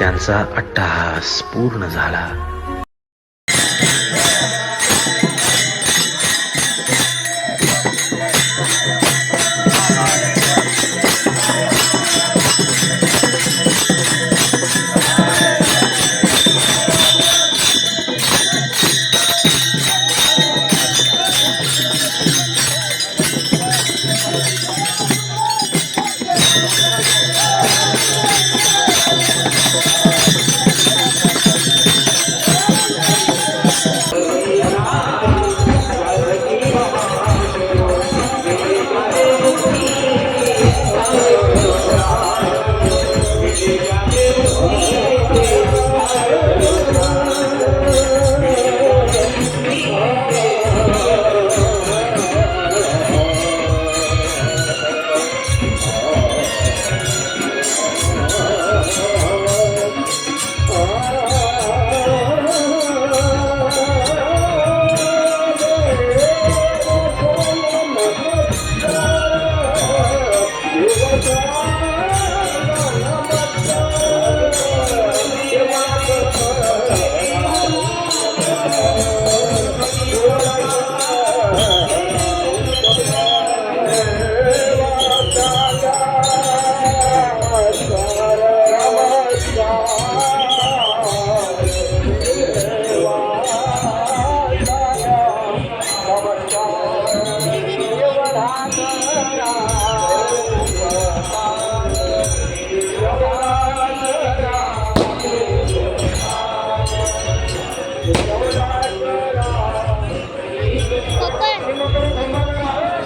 त्यांचा अट्टहास पूर्ण झाला.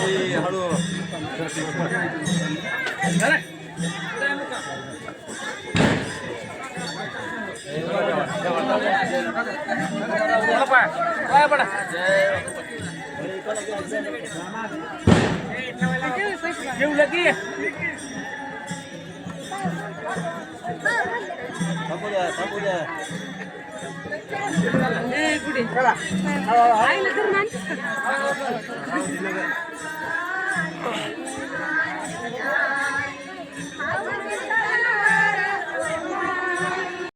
आईला धरून आणतेस का?